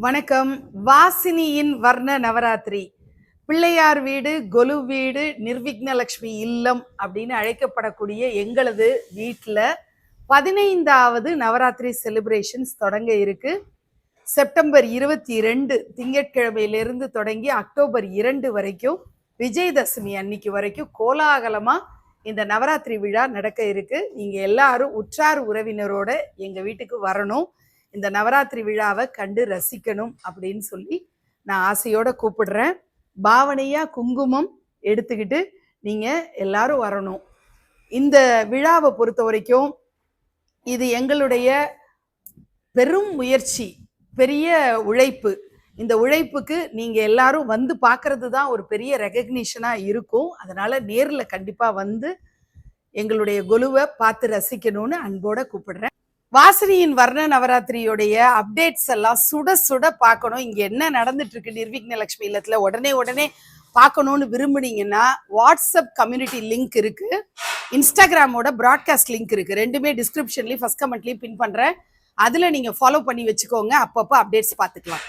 வணக்கம். வாசினியின் வர்ண நவராத்திரி. பிள்ளையார் வீடு கொலு வீடு நிர்விக்னலக்ஷ்மி இல்லம் அப்படின்னு அழைக்கப்படக்கூடிய எங்களது வீட்டில் பதினைந்தாவது நவராத்திரி செலிப்ரேஷன்ஸ் தொடங்க இருக்கு. செப்டம்பர் இருபத்தி ரெண்டு திங்கட்கிழமையிலிருந்து தொடங்கி அக்டோபர் இரண்டு வரைக்கும் விஜயதசமி அன்னைக்கு வரைக்கும் கோலாகலமாக இந்த நவராத்திரி விழா நடக்க இருக்கு. நீங்கள் எல்லாரும் உற்றார் உறவினரோட எங்கள் வீட்டுக்கு வரணும். இந்த நவராத்திரி விழாவை கண்டு ரசிக்கணும் அப்படின்னு சொல்லி நான் ஆசையோட கூப்பிடுறேன். பாவனையா குங்குமம் எடுத்துக்கிட்டு நீங்க எல்லாரும் வரணும். இந்த விழாவை பொறுத்த வரைக்கும் இது எங்களுடைய பெரும் முயற்சி பெரிய உழைப்பு. இந்த உழைப்புக்கு நீங்க எல்லாரும் வந்து பார்க்கறது தான் ஒரு பெரிய ரெகக்னிஷனா இருக்கும். அதனால நேரில் கண்டிப்பா வந்து எங்களுடைய கொலுவை பார்த்து ரசிக்கணும்னு அன்போட கூப்பிடுறேன். வாசனியின் வர்ண நவராத்திரியுடைய அப்டேட்ஸ் எல்லாம் சுட சுட பார்க்கணும். இங்க என்ன நடந்துட்டு இருக்கு நிர்விக்ன லட்சுமி இல்லத்துல? உடனே உடனே பார்க்கணும்னு விரும்புனீங்கன்னா வாட்ஸ்அப் கம்யூனிட்டி லிங்க் இருக்கு. இன்ஸ்டாகிராமோட ப்ராட்காஸ்ட் லிங்க் இருக்கு. ரெண்டுமே டிஸ்கிரிப்ஷன்லயும் ஃபர்ஸ்ட் கமெண்ட்லயும் பின் பண்றேன். அதுல நீங்க ஃபாலோ பண்ணி வச்சுக்கோங்க. அப்பப்போ அப்டேட்ஸ் பார்த்துக்கலாம்.